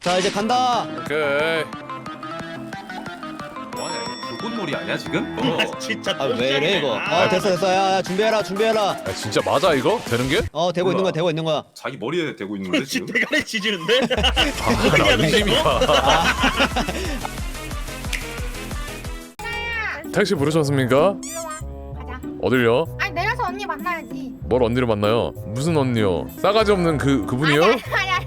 자 이제 간다. 오케이. 뭐하냐 이거 불꽃놀이 아니야 지금? 어. 진짜 아왜 이래 이거? 아 됐어 됐어. 야, 야 준비해라 준비해라. 야, 진짜 맞아 이거? 되는 게? 어 되고 있는 거야 되고 있는 거야. 자기 머리에 대고 있는데 지금? 지금 대가리 지지는데? 아, 나 의심이야. 택시 부르셨습니까? 일로 와. 가자. 어딜요? 아니 내려서 언니 만나야지. 뭘 언니를 만나요? 무슨 언니요? 싸가지 없는 그 그분이요? 아니 아니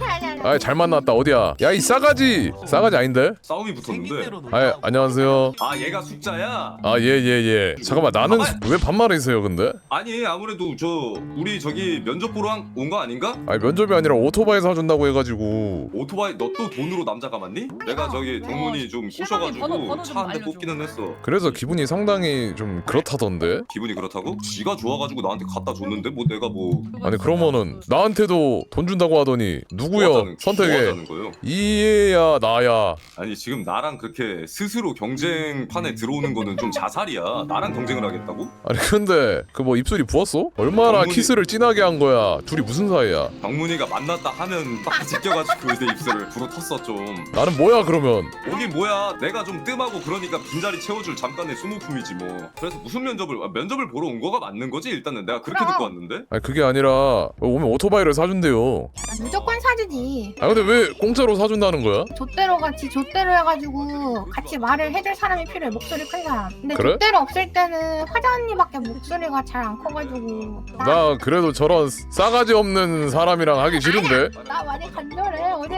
아니 아니. 아니. 아잘 만났다 어디야? 야 이 싸가지 싸가지 아닌데? 싸움이 붙었는데 아 안녕하세요. 아 얘가 숙자야? 아 예 예 예. 잠깐만 나는 수- 왜 반말이세요 근데? 아니 아무래도 저 우리 저기 면접 보러 온 거 아닌가? 아니 면접이 아니라 오토바이 사준다고 해가지고 오토바이 너 또 돈으로 남자 감았니? 내가 저기 동문이 좀 시어머니 번호, 꼬셔가지고 번호 좀 차 한 대 알려줘. 뽑기는 했어 그래서 기분이 상당히 좀 그렇다던데? 기분이 그렇다고? 지가 좋아가지고 나한테 갖다 줬는데 뭐 내가 뭐 아니 그러면은 나한테도 돈 준다고 하더니 누구 선택해. 거예요? 이해야 나야. 아니 지금 나랑 그렇게 스스로 경쟁판에 들어오는 거는 좀 자살이야 나랑 경쟁을 하겠다고? 아니 근데 그 뭐 입술이 부었어? 얼마나 정문이- 키스를 진하게 한 거야? 둘이 무슨 사이야? 병문이가 만났다 하면 딱 지켜가지고 내 입술을 부러 텄어 좀 나는 뭐야 그러면? 오긴 뭐야 내가 좀 뜸하고 그러니까 빈자리 채워줄 잠깐의 수모품이지 뭐 그래서 무슨 면접을 아, 면접을 보러 온 거가 맞는 거지 일단은 내가 그렇게. 듣고 왔는데 아니 그게 아니라 오면 오토바이를 사준대요. 아, 무조건 사주지. 아 근데 왜 공짜로 사준다는 거야? 좆대로 같이 좆대로 해가지고 같이 말을 해줄 사람이 필요해 목소리 큰 사람. 근데 그래? 좆대로 없을 때는 화자 언니밖에 목소리가 잘 안 커가지고. 나, 나 그래도 저런 싸가지 없는 사람이랑 하기 싫은데? 나 많이 간절해. 어디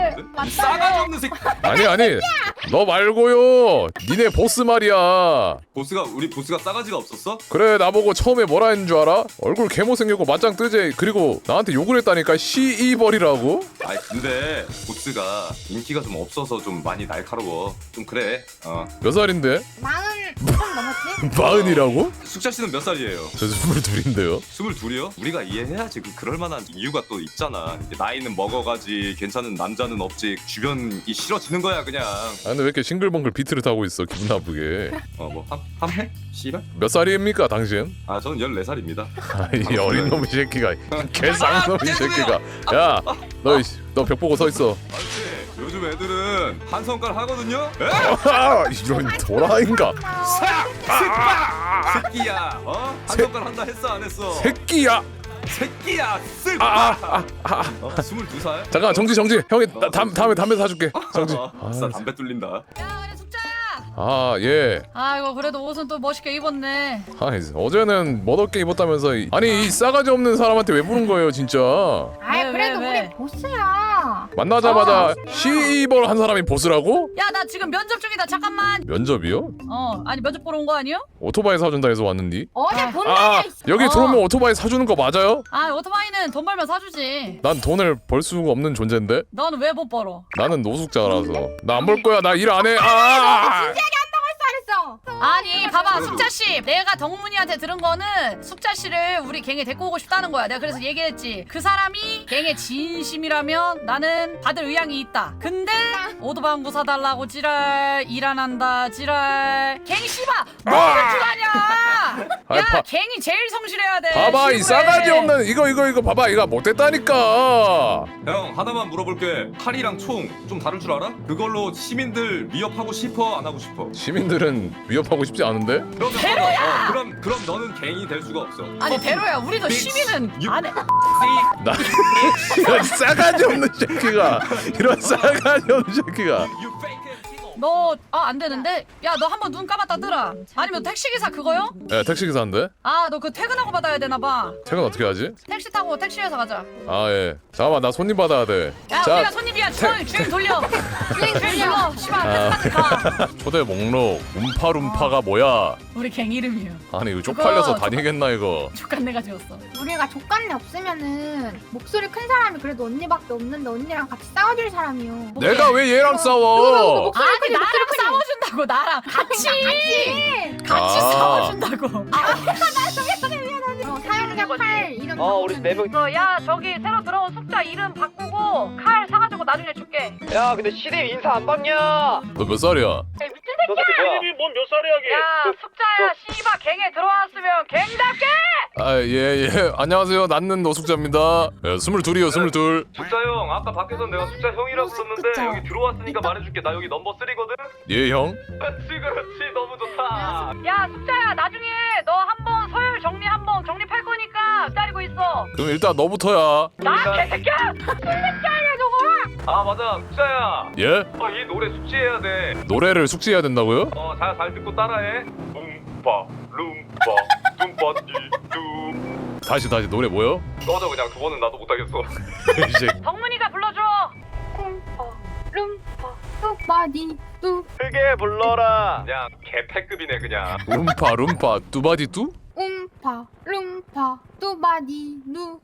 이 싸가지. 없는 새끼 아니 아니 너 말고요. 니네 보스 말이야. 보스가 우리 보스가 싸가지가 없었어? 그래 나보고 처음에 뭐라 했는 줄 알아? 얼굴 개못생겼고 맞짱 뜨지 그리고 나한테 욕을 했다니까 시이벌이라고? 아니 근데 보스가 인기가 좀 없어서 좀 많이 날카로워 좀 그래 어 몇 살인데? 마흔 좀 넘었지? 마흔이라고? 숙자 씨는 몇 살이에요? 저 스물둘인데요. 스물둘이요? 우리가 이해해야지 그 그럴 만한 이유가 또 있잖아 이제 나이는 먹어가지 괜찮은 남자는 없지 주변이 싫어지는 거야 그냥 아 근데 왜 이렇게 싱글벙글 비트를 타고 있어 기분 나쁘게 어뭐 함해? 씨발? 몇 살입니까 당신? 아 저는 14살입니다 아이 어린 놈의 새끼가 개쌍놈의 새끼가 야너너 벽 보고 서 있어 아저씨 요즘 애들은 한 손가락 하거든요? 에? 아, 이런 도라인가 새끼야 어? 한 새- 손가락 한다 했어 안 했어? 새끼야 새끼야 쓱! 아아 아 어, 22살? 잠깐 정지 정지 형이 나, 다음 다음에 담배 사줄게 정지 어, 아싸 담배 뚫린다 야. 아 예 아이고 그래도 옷은 또 멋있게 입었네. 아니 어제는 멋없게 입었다면서 아니 이 싸가지 없는 사람한테 왜 부른 거예요 진짜 아이 왜, 그래도 왜, 왜? 우리 보스야. 만나자마자 시이벌 한 사람이 보스라고? 야 나 지금 면접 중이다 잠깐만. 면접이요? 어 아니 면접 보러 온 거 아니요? 오토바이 사준다 해서 왔는디 어제 아. 본 아. 여기 어. 들어오면 오토바이 사주는 거 맞아요? 아 오토바이는 돈 벌면 사주지. 난 돈을 벌 수가 없는 존재인데 너는 왜 못 벌어? 나는 노숙자라서 나안벌 거야 나 일 안 해. 아! 아니 봐봐 숙자 씨. 내가 덕문이한테 들은 거는 숙자 씨를 우리 갱에 데리고 오고 싶다는 거야. 내가 그래서 얘기했지. 그 사람이 갱의 진심이라면 나는 받을 의향이 있다. 근데 오토방구 사달라고 지랄 일 안 한다 지랄. 갱 씨바 뭐가 지랄이야 아이, 야 봐- 갱이 제일 성실해야 돼 봐봐 이 신고해. 싸가지 없는 이거 이거 이거 봐봐 이거 못됐다니까. 형 하나만 물어볼게. 칼이랑 총 좀 다를 줄 알아? 그걸로 시민들 위협하고 싶어 안 하고 싶어? 시민들은 위협하고 싶지 않은데? 그러면 대로야! 어, 그럼 그럼 너는 갱이 될 수가 없어 아니 대로야 우리도 시민은 유- 안해 나 이런 싸가지 없는 새끼가 이런 싸가지 없는 새끼가 You fake it. 너 아 안 되는데 야 너 한번 눈 감았다 뜨라 아니면 택시기사 그거요? 야 택시 기사인데 아 너 그 퇴근하고 받아야 되나 봐 퇴근 어떻게 하지? 택시 타고 택시에서 가자 아 예 잠깐만 나 손님 받아야 돼. 야자 우리가 손님이야 주인 주인 돌려 주인 돌려 씨발 아. 끝까지 가 초대 목록 움파룸파가 뭐야? 우리 갱 이름이요 아니 이거 쪽팔려서 그거 다니겠나 이거? 족간내가 지었어 우리가 족간내 없으면은 목소리 큰 사람이 그래도 언니밖에 없는데 언니랑 같이 싸워줄 사람이요. 내가 왜 얘랑 싸워? 목소리 아니 나랑. 싸워준다고 나랑 같이 같이 아. 싸워준다고 어, 사연자 팔 이름. 어 우리 네 명. 야 저기 새로 들어온 숙자 이름 바꾸고 칼 사가지고 나중에 줄게. 야 근데 시대 인사 안 받냐? 너 몇 살이야? 너 새끼 뭐야? 이름이 뭔 몇 살이야 걔? 야 숙자야 씨발 갱에 들어왔으면 갱답게! 아 예 예. 안녕하세요. 낳는 노숙자입니다. 예, 스물둘이요 스물둘. 숙자 형 아까 밖에서 내가 숙자 형이라고 썼는데 숙자. 여기 들어왔으니까 말해줄게. 나 여기 넘버 3거든? 예 형? 그렇지 그렇지 너무 좋다. 야 숙자 그럼 일단 너부터야. 나 개새끼야! 개새끼야 저거! 아 맞아. 숙자야. 예? 어, 이 노래 숙지해야 돼. 노래를 숙지해야 된다고요? 어, 잘, 잘 듣고 따라해. 룸파, 룸파, 둠파디, 둠. 다시 다시. 노래 뭐요? 꺼져 그냥 두 번은 나도 못하겠어. 이제 덕문이가 불러줘! 룸파 룸파 뚝바디 뚝. 크게 불러라. 그냥 개패급이네 그냥. 룸파 룸파. 뚜바디 뚜? 움파 룸파 뚜바디 누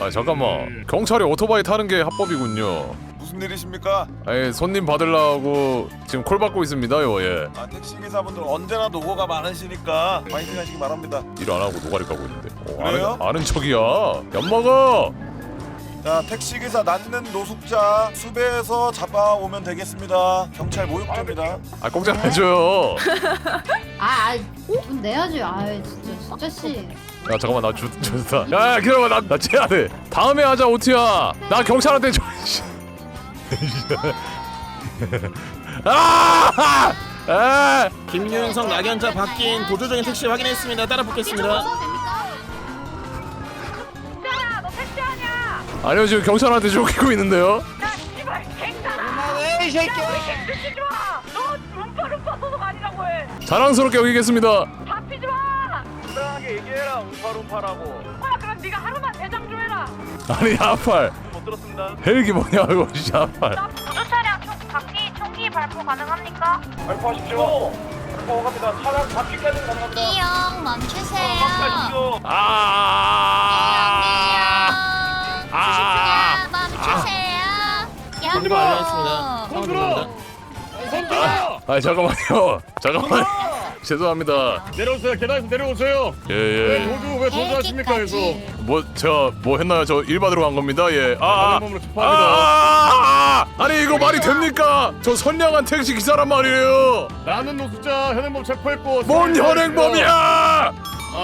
아 잠깐만 경찰이 오토바이 타는 게 합법이군요 무슨 일이십니까? 아니 손님 받으려고 지금 콜 받고 있습니다요 예. 아 택시 기사분들 언제나 노고가 많으시니까 파이팅 하시기 바랍니다. 일 안 하고 노가리 까고 있는데 어, 그래요? 아는, 아는 척이야 엿먹어 자 택시 기사 낳는 노숙자 수배해서 잡아오면 되겠습니다. 경찰 모욕죄입니다. 아 공짜 해줘요 아, 아, 돈 내야지. 아, 진짜 숙자 씨. 야 잠깐만 나 주, 좋다 야 야 기다려봐 나, 나 째야 돼 다음에 하자 오티야 나 경찰한테 줘 씨. 아! 아! 김윤성 낙연자 바뀐 보조적인 택시 확인했습니다. 따라 붙겠습니다. 아니요 지금 경찰한테 쫓기고 있는데요 야 씨발 갱잖아 이 새끼 갱쓰지 마너 룸파 룸파 소속 아니라고 해 자랑스럽게 여기겠습니다 잡히지 마 당당하게 얘기해라. 움파룸파라고. 아, 그럼 네가 하루만 대장 좀 해라 아니 아팔 못 들었습니다. 헬기 뭐냐고 씨 아팔 나 보조 차량 총 바퀴 총기 발포 가능합니까? 발포하십시오. 발포합니다. 차량 바퀴까지 가능합니다. 이형 멈추세요. 발포하십시오. 아! 멈추세요. 본부 알려놨습니다. 여보. 상황 들어옵니다. 아 잠깐만요 잠깐만 죄송합니다 내려오세요. 계단에서 내려오세요. 예예 도주 왜 도주하십니까? 해서 뭐 제가 뭐 했나요 저 일 받으러 간 겁니다 예 아, 아, 몸으로 아. 아, 아, 아니 이거 말이 됩니까 저 선량한 택시 기사란 말이에요 나는 노숙자 현행범 체포했고. 뭔 현행범이야 아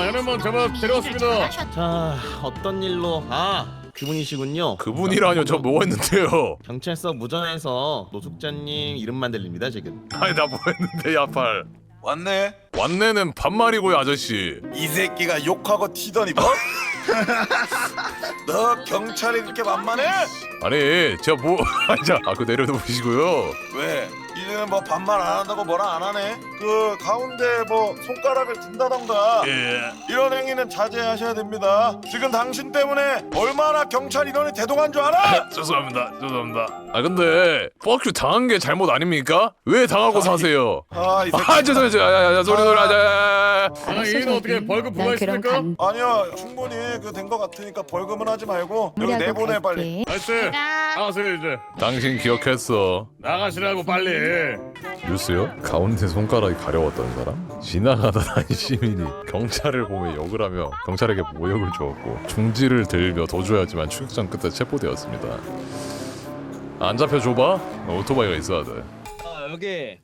현행범 잡아 데려왔습니다. 자 어떤 일로 아 그분이시군요. 그분이라뇨 저 뭐 했는데요 경찰서 무전에서 노숙자님 이름만 들립니다 지금. 아니 나 뭐 했는데 야팔 왔네. 완내는 반말이고요 아저씨 이 새끼가 욕하고 튀더니 뭐? 너 경찰이 그렇게 만만해? 아니 제가 뭐 아그 내려놓으시고요 왜? 이제는 뭐 반말 안 한다고 뭐라 안 하네? 그 가운데 뭐 손가락을 든다던가 예 이런 행위는 자제하셔야 됩니다. 지금 당신 때문에 얼마나 경찰 인원이 대동한 줄 알아? 죄송합니다 죄송합니다 아 근데 뻑큐 당한 게 잘못 아닙니까? 왜 당하고 사세요 아, 이 새끼. 아 죄송해요 야야 야 소리 소리 하자 아 이는 어떻게 벌금 부과했습니까? 간 아니요 충분히 그 된 거 같으니까 벌금은 하지 말고 여기 내보내 빨리. 나이스. 나가세요 이제. 당신 기억했어 나가시라고 빨리. 뉴스요? 가운데 손가락이 가려웠던 사람? 지나가다 한 시민이 경찰을 보며 욕을 하며 경찰에게 모욕을 주었고 중지를 들며 도주하였지만 추격전 끝에 체포되었습니다 안 잡혀줘봐? 오토바이가 있어야 돼 아, 여기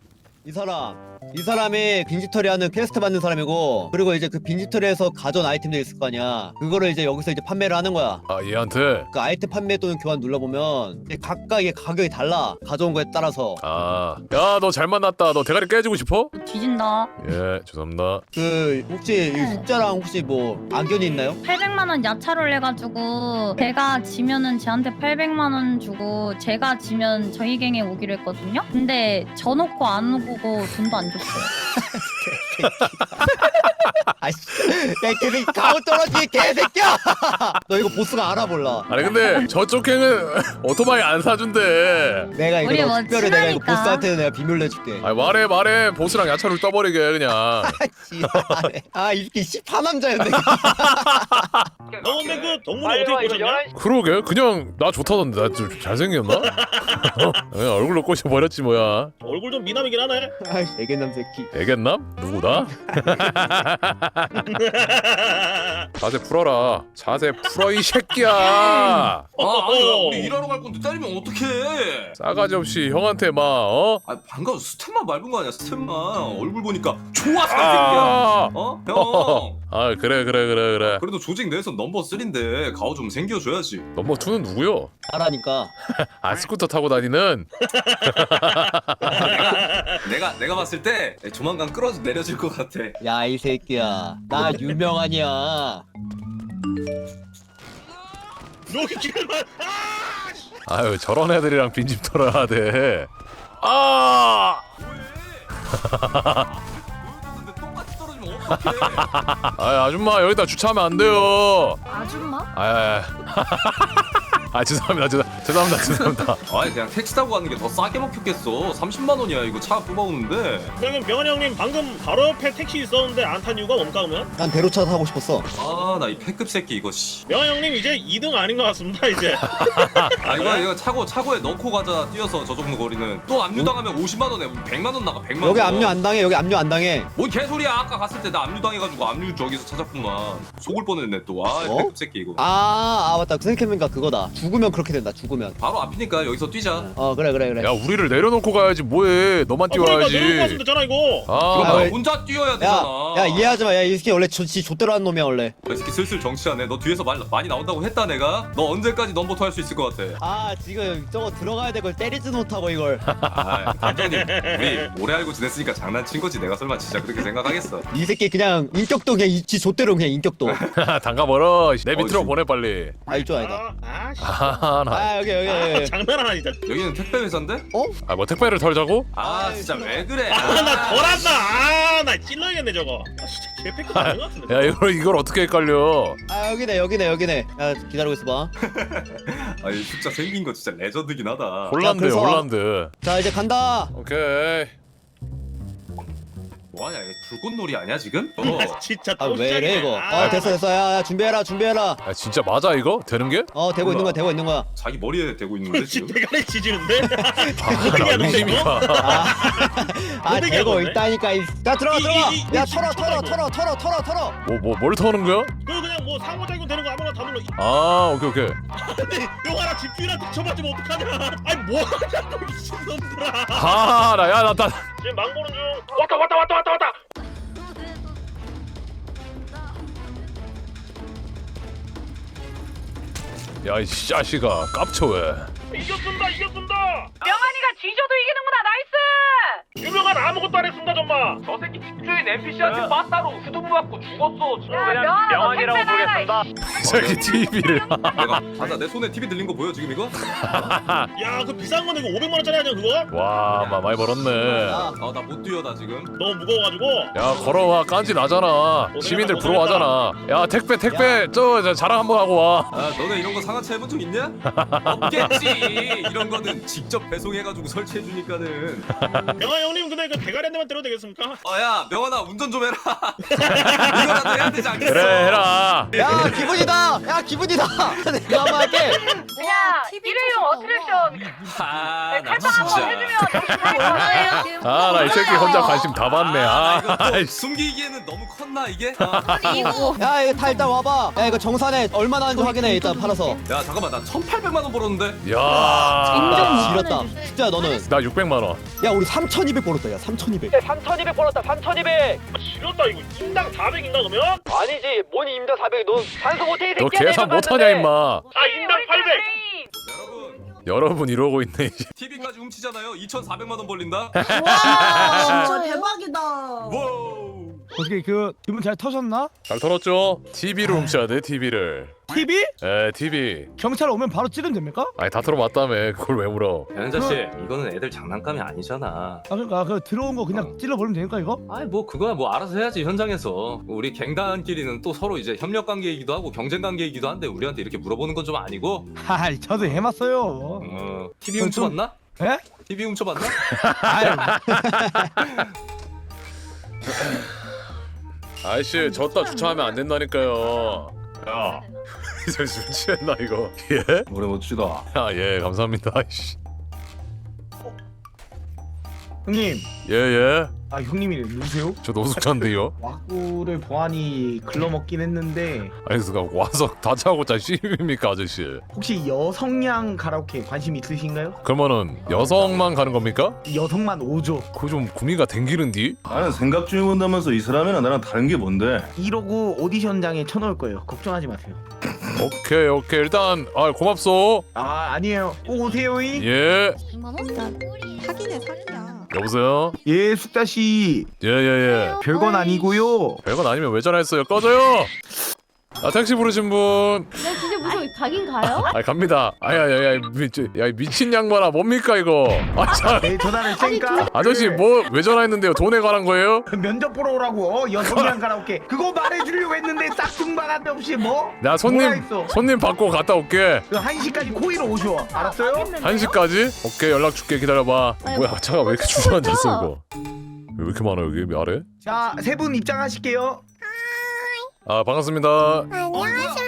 이 사람 이 사람이 빈지털이 하는 퀘스트 받는 사람이고 그리고 이제 그 빈지털에서 가져온 아이템들 있을 거 아니야. 그거를 이제 여기서 이제 판매를 하는 거야. 아 얘한테? 그 아이템 판매 또는 교환 눌러보면 이제 각각 이게 가격이 달라 가져온 거에 따라서. 아 야 너 잘 만났다. 너 대가리 깨지고 싶어? 뒤진다. 예 죄송합니다. 그 혹시 이 숫자랑 혹시 뭐 악연이 있나요? 800만 원 야차를 해가지고 제가 지면은 쟤한테 800만 원 주고 제가 지면 저희 갱에 오기로 했거든요. 근데 저 놓고 안 오고 돈도 안 줬어요. 아이씨 야 개새끼 가오 떨어지게 개새끼야 너 이거 보스가 알아볼라 아니 근데 저쪽 걔는 오토바이 안 사준대 내가 이거 우리 너 뭐 특별히 내가 이거 친하니까. 보스한테 내가 비밀로 해줄게 아 말해 말해 보스랑 야차를 떠버리게 그냥 지랄해. 아 이렇게 씨파 남자였네 너 근데 그 동물 빨리 와, 어떻게 꼬셨냐? 11시 그러게 그냥 나 좋다던데 나 좀 잘생겼나? 그냥 얼굴로 꼬셔버렸지 뭐야 얼굴 좀 미남이긴 하네. 아이 애견 남 새끼 애견남? 누구다? 자세 풀어라. 자세 풀어 이 새끼야. 아 아니 우리 일하러 갈 건데 때리면 어떡해? 싸가지 없이 형한테 막 어? 아 방금 스텝만 밟은 거 아니야 스텝만. 얼굴 보니까 좋았어 이 새끼야. 아, 어? 형. 아 그래 그래 그래 그래. 그래도 조직 내에서 넘버 3인데 가오 좀 생겨줘야지. 넘버 투는 누구요? 하라니까. 아 스쿠터 타고 다니는? 내가 내가 봤을 때 조만간 끌어서 내려질 것 같아. 야 이 새끼 야 나 유명하냐 아 아유 저런 애들이랑 빈집 털어야 돼. 아! 근데 똑같이 떨어지면 어떡해 아 아줌마 여기다 주차하면 안 돼요. 아줌마? 아, 아, 아 죄송합니다 죄송, 죄송합니다 죄송합니다. 아니 그냥 택시 타고 가는 게 더 싸게 먹혔겠어. 30만 원이야 이거 차 뽑아오는데. 그러면 명환 형님 방금 바로 옆에 택시 있었는데 안 탄 이유가 뭔가 그러면? 난 대로차 타고 싶었어. 아 나 이 패급 새끼 이거 씨. 명환 형님 이제 2등 아닌 것 같습니다 이제. 아 이거 이거 차고 차고에 넣고 가자 뛰어서 저 정도 거리는. 또 압류 당하면 50만 원에 100만 원 나가 100만 원 여기 압류 안 당해 여기 압류 안 당해. 뭔 개소리야. 아까 갔을 때 나 압류 당해가지고 압류 저기서 찾았구만. 속을 뻔했네 또아 어? 패급 새끼 이거. 아, 아 맞다. 그 생각해보니까 그거다. 죽으면 그렇게 된다. 죽으면 바로 앞이니까 여기서 뛰자 어 그래 그래 그래 야 우리를 내려놓고 가야지 뭐해? 너만 아, 그러니까 것 같으면 되잖아 이거 아, 나 왜- 혼자 뛰어야 되잖아 야, 야 이해하지 마. 야, 이 새끼 원래 저, 지 좆대로 하는 놈이야 원래. 이 새끼 슬슬 정치하네 너 뒤에서 말 많이 나온다고 했다 내가 너 언제까지 넘버터 할 수 있을 것 같아 아 지금 저거 들어가야 될 걸 때리지 못하고 이걸. 아 단장님 우리 오래 알고 지냈으니까 장난친 거지 내가 설마 진짜 그렇게 생각하겠어 이 새끼 그냥 인격도 그냥 이- 지 좆대로 그냥 인격도. 담가 버려. 내 밑으로 어, 보내 빨리. 아 이쪽 아니다. 아, 아, 씨. 아, 나. 아 여기 여기 여기. 장난 아니다 진짜 여기는 택배 회사인데? 아, 뭐 택배를 털자고? 아 진짜 왜 그래 아나 덜한다 아나 찔러야겠네 저거 아 진짜 개패급 아닌 것 같은데 야, 이걸 이걸 어떻게 헷갈려? 아 여기네 여기네 여기네. 야 기다리고 있어봐. 아이 숫자 생긴 거 진짜 레전드긴 하다 홀란드, 그래서- 홀란드. 자 이제 간다. 오케이. 뭐하냐 이게 불꽃놀이 아니야 지금? 어. 진짜 아 또왜 이래 시작이네. 이거. 아, 아 됐어 됐어. 야, 야 준비해라 준비해라. 야, 진짜 맞아 이거? 되는 게? 어 되고 있는 거야 되고 있는 거야. 자기 머리에 대고 있는데 지금 지금 대가리 지지는데 아, 나 의심이야. 아 어떻게 되고 하는 거야? 있다니까. 이- 야 들어가 이- 들어가. 이- 이- 야 이 털어 진짜 털어 이거. 털어 털어 털어 털어. 뭐, 뭐, 뭘 터는 거야? 그거 그냥 뭐 상호작용 되는 거 아무나 다 눌러 아, 오케이, 오케이. 근데 이거 하나 집주인한테 쳐맞으면 어떡하냐 아니 뭐 하냐고 미친놈들아 아, 나, 야, 나, 나. 지금 망보는 중 왔다 왔다 왔다 왔다 왔다. 야, 이 자식아, 깝쳐 왜? 이겼습니다 이겼습니다. 명환이가 지져도 이기는구나. 나이스 유명한 아무것도 안 했습니다 정말 저 새끼 집주인 NPC한테 빠따로 후두부 맞고 죽었어. 야, 명환아, 너 명환이라고 택배 부르겠습니다. 이 새끼 TV를. 내가 맞아 내 손에 TV 들린 거 보여 지금 이거? 야그 비싼 건데 이거 500만 원짜리 아니야 그거? 와, 마, 많이 벌었네. 야, 아나 못 뛰어 나 지금 너무 무거워가지고 야, 걸어와. 깐지 나잖아. 시민들 부러워하잖아. 야, 택배, 택배. 저, 저 자랑 한번 하고 와. 아 너네 이런 거 상하차 해본 적 있냐? 없겠지 이런 거는 직접 배송해가지고 설치해 주니까는 명아 형님 근데 그 대가리 한 대만 때려도 되겠습니까? 어야 명환아 운전 좀 해라 이거라도 해야 되지 않겠어 그래, 해라. 야 기분이다. 야 기분이다. 내가 한번 할게. 야 일회용 어트랙션 아나 탈pak 한번 진짜 해주면 정신 차릴 거야 아, 나 이 새끼 혼자 관심 다 받네. 아, 아, 나 이거 또 아이씨. 숨기기에는 너무 컸나 이게? 아. 야 이거 다 일단 와봐. 야 이거 정산에 얼마나 하는지 확인해 일단 팔아서. 야 잠깐만 나 1800만 원 벌었는데 야. 나 지렸다. 진짜 너는. 나 600만 원. 야 우리 3,200 벌었다. 야 3,200. 3,200 벌었다. 3,200. 지렸다 이거 인당 400인가 그러면? 아니지. 뭔 임자 400. 너 산소 못해 이 너 새끼야. 계산 내가 못하냐 봤는데. 임마. 아 인당 800 여러분 여러분 이러고 있네. 이제. TV까지 훔치잖아요 2400만 원 벌린다 와 대박이다. 와우 어떻게 그 기분 잘 터졌나? 잘 털었죠? TV를 훔쳐야 돼 TV를. TV? 에 TV. 경찰 오면 바로 찌르면 됩니까? 아니 다 털어봤다며. 그걸 왜 물어? 변현자씨 이거는 애들 장난감이 아니잖아 아 그러니까 그 들어온 거 그냥 찔러 버리면 되니까 이거? 아니 뭐 그거야 뭐 알아서 해야지 현장에서 우리 갱단끼리는 또 서로 이제 협력 관계이기도 하고 경쟁 관계이기도 한데 우리한테 이렇게 물어보는 건 좀 아니고 하하 저도 해봤어요. 어 TV 좀- 훔쳐봤나? 예? TV 훔쳐봤나? 아유 아이씨 졌다 주차하면 안 된다니까요. 야. 이제 술 취했나 이거? 예? 노래 멋지다 아 예 감사합니다. 아이씨. 형님 예 예. 아 형님이 누구세요? 저 노숙자인데요. 와꾸를 보안이 글러먹긴 했는데 아니 그가 와서 다짜고짜 씨입니까 아저씨? 혹시 여성향 가라오케 관심 있으신가요? 그러면은 여성만 가는 겁니까? 여성만 5조 그거 좀 구미가 댕기는디? 나는 생각 중에 본다면서 이 사람이랑 나랑 다른 게 뭔데? 이러고 오디션장에 쳐놓을 거예요 걱정하지 마세요 오케이 오케이 일단 아 고맙소. 아 아니에요 꼭 오세요이 예 100만 원? 사기네 사기야. 여보세요. 예 숙자 씨 예예예. 별건 아니고요 별건 아니면 왜 전화했어요? 꺼져요. 아 택시 부르신 분. 네 진짜 무서워 가긴 가요? 아 갑니다. 아야야야 미치 야 미친 양반아 뭡니까 이거? 아 참. 네 전화를 했으니까 아저씨 뭐 왜 전화했는데요? 돈에 관한 거예요? 면접 보러 오라고 어, 여성향 가라오케 그거 말해주려고 했는데 싹퉁반한데 없이 뭐? 나 뭐라 손님 했어? 손님 받고 갔다 올게. 그 1시까지 코이로 오셔 알았어요? 한 시까지? 오케이 연락 줄게 기다려봐. 아니, 뭐야 차가 왜 이렇게 주저앉았어 이거? 왜 이렇게 많아 여기 아래? 자 세 분 입장하실게요 아 반갑습니다. 안녕하십니까.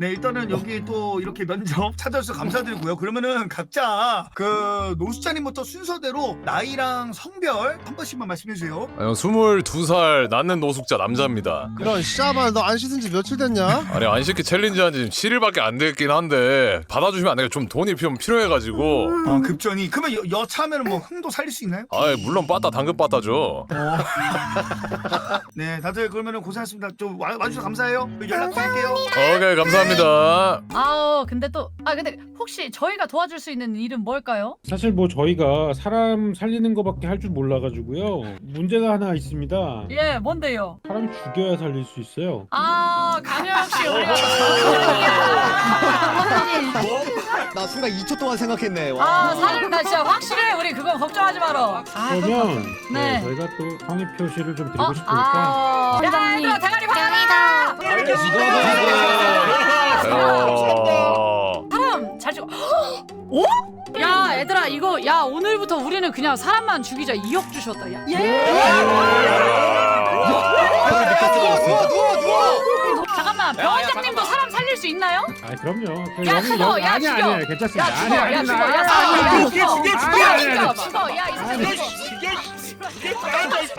네 일단은 여기 또 이렇게 면접 찾아주셔서 감사드리고요. 그러면은 각자 그 노수자님부터 순서대로 나이랑 성별 한 번씩만 말씀해 주세요. 아니 22살 낳는 노숙자 남자입니다. 그런 씨아발 너안 씻은 지 며칠 됐냐? 아니 안 시키 챌린지 한지 7일밖에 안 됐긴 한데 받아주시면 안 돼요. 좀 돈이 좀 필요해가지고. 아 급전이. 그러면 여, 여차하면 뭐 흥도 살릴 수 있나요? 아 물론 빠따 당근 빠따죠. 네 다들 그러면은 고생하셨습니다. 좀 와, 와주셔서 감사해요. 연락 드릴게요. 오케이 감사합니다. 아우 근데 또 아 근데 혹시 저희가 도와줄 수 있는 일은 뭘까요? 사실 뭐 저희가 사람 살리는 거밖에 할 줄 몰라가지고요 문제가 하나 있습니다 예 뭔데요? 사람 죽여야 살릴 수 있어요 아 강효영 씨 우리 나 순간 2초 동안 생각했네. 와. 아 사람 나 진짜 확실해 우리 그거 걱정하지 마라. 아, 그러면 네. 네, 저희가 또 성의 표시를 좀 드리고 어? 싶으니까 아, 야, 얘들아, 대가리 박아라! 어... 야, 오늘부터 우리는 그냥 사람만 죽이자. 2억 주셨다, 야. 잠깐만, 병원장님도 사람 살릴 수 있나요? 아 그럼요. 그 야, 죽어, 야, 아니 죽여. 아니 괜찮습니다. 야, 죽어, 아니, 야, 아니, 죽어, 아니, 야, 아니, 사람, 야, 아니, 죽여, 아니, 아니, 죽여, 아니, 죽어, 야, 이 사람 죽어.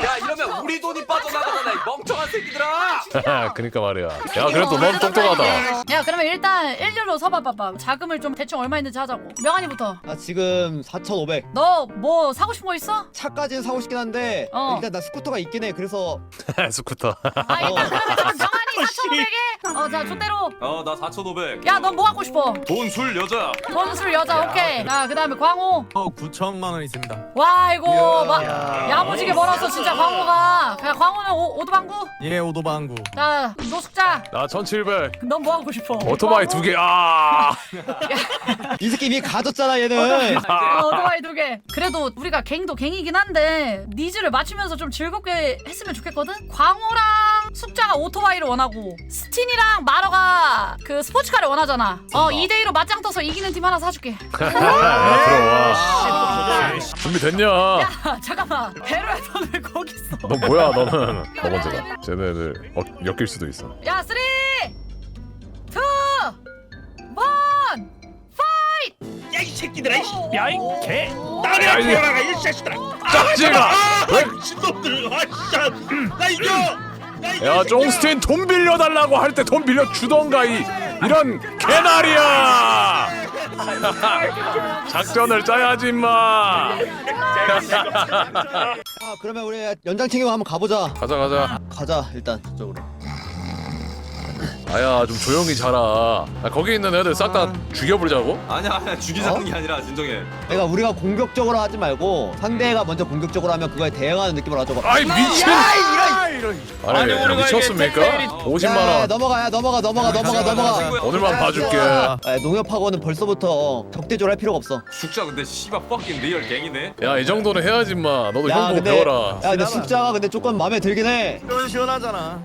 야 이러면 우리 돈이 빠져나가잖아 이 멍청한 새끼들아 그니까 말이야. 야 그래도 넌 똑똑하다. 야, 그러면 일단 일렬로 서봐봐봐. 자금을 좀 대충 얼마 있는지 하자고. 명환이부터. 나 지금 4,500. 너 뭐 사고 싶은 거 있어? 차까지는 사고 싶긴 한데 어. 일단 나 스쿠터가 있긴 해. 그래서 스쿠터. 아, 일단 그러면 저 명환이 4,500에? 어, 자, 좆대로. 어나 4,500 야, 너뭐 갖고 싶어? 돈, 술, 여자 돈술 여자, 오케이. 자, 그 다음에 광호. 어 9천만 원 있습니다. 와, 이거, 막, 야무지게 벌었어, 진짜 광호가. 야, 광호는 오, 오도방구? 예 오도방구. 자, 노숙자. 나 1700. 넌 뭐 하고 싶어? 오토바이 두 개. 아. 이 새끼 이미 가졌잖아 얘는. 어, 오토바이 두 개. 그래도 우리가 갱도 갱이긴 한데 니즈를 맞추면서 좀 즐겁게 했으면 좋겠거든. 광호랑 숙자가 오토바이를 원하고 스틴이랑 마러가 그 스포츠카를 원하잖아. 어 2대 2로 맞짱 떠서 이기는 팀 하나 사줄게. 들어와. 준비됐냐? 야 잠깐만 배로의 돈을 거기 있어. 너 뭐야 너는? 너 먼저 가. 쟤네들 어, 엮일 수도 있어. 야 쓰리, 투, 원, 파이트. 야이 새끼들아. 야이 개. 야, 이- 돌아가 이 자식들아. 짝지가. 왜? 미친놈들. 아 진짜. 나 이겨. 야 쫑스틴 돈 빌려달라고 할 때 돈 빌려 주던가 이 이런 개나리야. 작전을 짜야지 임마. 아 그러면 우리 연장 챙기고 한번 가보자. 가자 가자. 가자 일단 저쪽으로. 아야 좀 조용히 자라. 아, 거기 있는 애들 싹 다 죽여버리자고? 아니야 아니야 죽이자는 어? 게 아니라 진정해 그러니까 우리가 공격적으로 하지 말고 상대가 먼저 공격적으로 하면 그거에 대응하는 느낌으로 하자고. 아이 미친! 아니 야, 미쳤습니까? 50만 야, 야, 원 넘어가 야 넘어가 넘어가 넘어가 넘어가. 오늘만 봐줄게. 아, 농협하고는 벌써부터 적대조를 할 필요가 없어. 숙자 근데 씨발 뻑긴 리얼 갱이네 야이 정도는 해야지 마. 너도 야형 보고 근데 배워라. 야 근데 숫자가 근데 조금 마음에 들긴 해. 시원하잖아.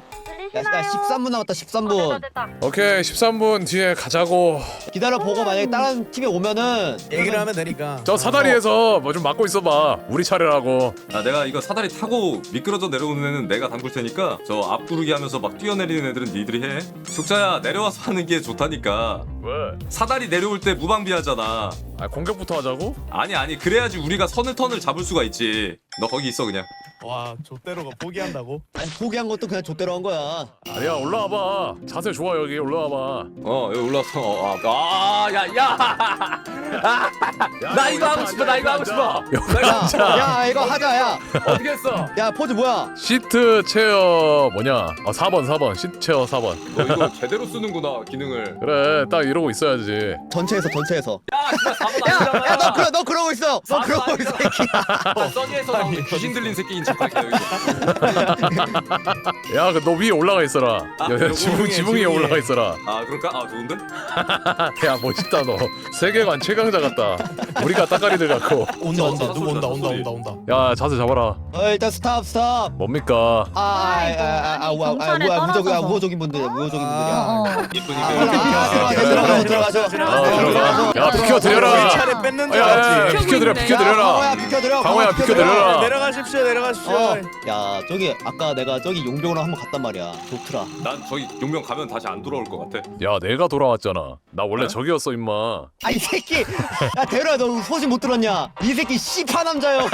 야, 야 13분 남았다 13분. 오케이 13분 뒤에 가자고. 기다려 보고 만약에 다른 팀이 오면은 얘기를 하면 되니까. 저 사다리에서 뭐 좀 막고 있어봐. 우리 차례라고. 아 내가 이거 사다리 타고 미끄러져 내려오는 애는 내가 담글 테니까 저 앞구르기 하면서 막 뛰어내리는 애들은 니들이 해 숙자야 내려와서 하는 게 좋다니까 왜? 사다리 내려올 때 무방비하잖아 아 공격부터 하자고? 아니 아니 그래야지 우리가 선을 턴을 잡을 수가 있지 너 거기 있어 그냥 와 좆대로가 포기한다고? 아니, 포기한 것도 그냥 좆대로 한 거야. 아니야 올라와봐. 자세 좋아 여기 올라와봐. 어 여기 올라서 아야야. 나 이거 하고 싶어 나 이거 하고 싶어. 야, 야 이거 하자 야. 어떻게 했어? 야 포즈 뭐야? 시트 체어 뭐냐? 아 4번 4번. 시트 체어 4번. 너 이거 제대로 쓰는구나 기능을. 그래 딱 이러고 있어야지. 전체에서 전체에서. 야 진짜 4번 아니잖아 야너 그러 너 그러고 있어. 너 그러고 있어 아니잖아. 써니에서 나오는 귀신 들린 새끼인 척할게 여기 야너 위에 올라가 있어라. 아, 야, 야, 요거 지붕 지붕 위에 지붕. 올라가 있어라. 아 그럴까? 아 좋은데? 야 멋있다 너. 세계관 최강자 같다. 우리가 따까리들 같고. 온다 온다. 저, 누구 온다 저, 온다. 온다 온다. 야 자세 잡아라. 어 일단 스탑 스탑. 뭡니까? 아아아아 아이고, 우아 경찰에 우아 무적 아 떨어져서. 우호적인 분들이야 우호적인 어, 분들이야. 어. 이쁘니까 아, 이렇게 들어가죠 들어가죠 들어가죠 야 비켜 드려라. 뺏는 줄 야, 야, 야, 알았지. 비켜 드려 비켜 드려라. 강호야 비켜드려. 강호야 비켜드려라 내려가십시오 내려가십시오. 어, 야 저기 아까 내가 저기 용병으로 한번 갔단 말이야. 좋더라. 난 저기 용명 가면 다시 안 돌아올 것 같아. 야 내가 돌아왔잖아. 나 원래 어? 저기였어 임마. 아 이 새끼! 야 대로야 너 소식 못 들었냐? 이 새끼 씨파 남자요.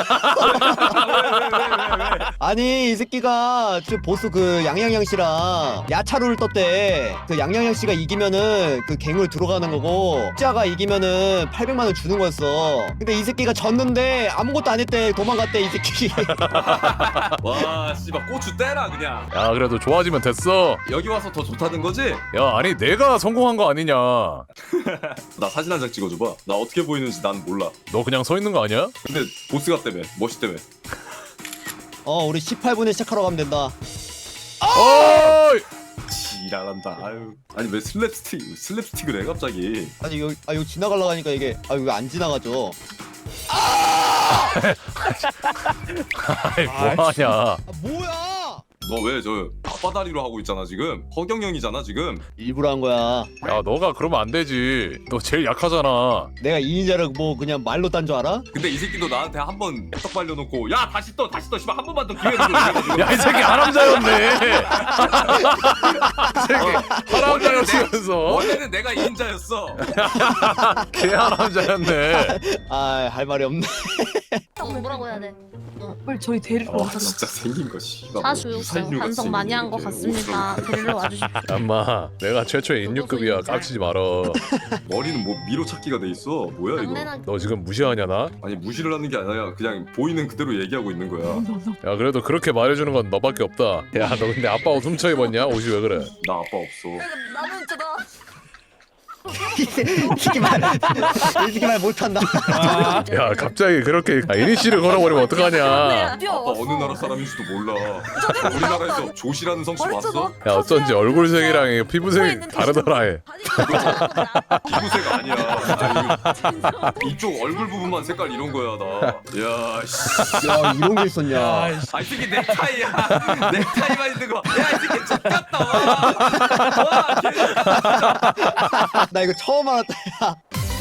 아니 이 새끼가 저 보스 그 양양양 씨랑 야차로를 떴대. 그 양양양 씨가 이기면은 그 갱을 들어가는 거고 숫자가 이기면은 800만 원 주는 거였어. 근데 이 새끼가 졌는데 아무것도 안 했대. 도망갔대 이 새끼 와 씨발 고추 떼라 그냥. 야 그래도 좋아지면 됐어. 여기 와서 더 좋다는 거지? 야 아니 내가 성공한 거 아니냐. 나 사진 한 장 찍어줘봐. 나 어떻게 보이는지 난 몰라. 너 그냥 서 있는 거 아니야? 근데 보스가 때문에 멋이 때문에. 어 우리 18분에 시작하러 가면 된다. 어이 지랄한다. 아유. 아니 왜 슬랩스틱 슬랩스틱을 해 갑자기? 아니 여기 아 여기 지나가려고 하니까 이게 아 이거 안 지나가죠? 아이 뭐하냐. 아 뭐야 너 왜저 앞바다리로 하고 있잖아 지금? 허경영이잖아 지금? 일부러 한 거야. 야 너가 그러면 안 되지. 너 제일 약하잖아. 내가 2인자를 뭐 그냥 말로 딴 줄 알아? 근데 이 새끼도 나한테 한 번 떡 발려놓고 야 다시 떠 다시 떠. 씨발 한 번만 더 기회 줘 이래가지고 야 이 새끼 하람자였네. 하람자였으면서. 원래는 내가 인자였어. 개 하람자였네. 아 할 말이 없네 뭐라고 해야 돼? 빨리 저희 데리러 와 진짜 생긴 거 씨발 같이 반성 많이 한 것 같습니다. 데리러 와주십시오. 엄마 내가 최초의 인육급이야 깍치지 말어 머리는 뭐 미로 찾기가 돼 있어 뭐야 이거 너 지금 무시하냐 나? 아니 무시를 하는 게 아니라 그냥 보이는 그대로 얘기하고 있는 거야 야 그래도 그렇게 말해주는 건 너밖에 없다 야 너 근데 아빠 옷 훔쳐 입었냐? 옷이 왜 그래? 나 아빠 없어 나는 진짜 나. 이 새끼 말, 이 새끼 말 못한다. 야 갑자기 그렇게 아, 이니시를 걸어버리면 어떡하냐. 아빠 어느 나라 사람인지도 몰라. 우리나라에서 조시라는 성씨 봤어? 야 어쩐지 얼굴색이랑 이 피부색이 다르더라 해 피부색 아니야 진짜 이거. 이쪽 얼굴 부분만 색깔 이런 거야 나 야 씨. 야 이런 게 있었냐? 아 이 새끼 넥타이야. 넥타이만 있는 거 야 이 새끼 X같다 와, 와 개- 나 이거 처음 알았다. 야.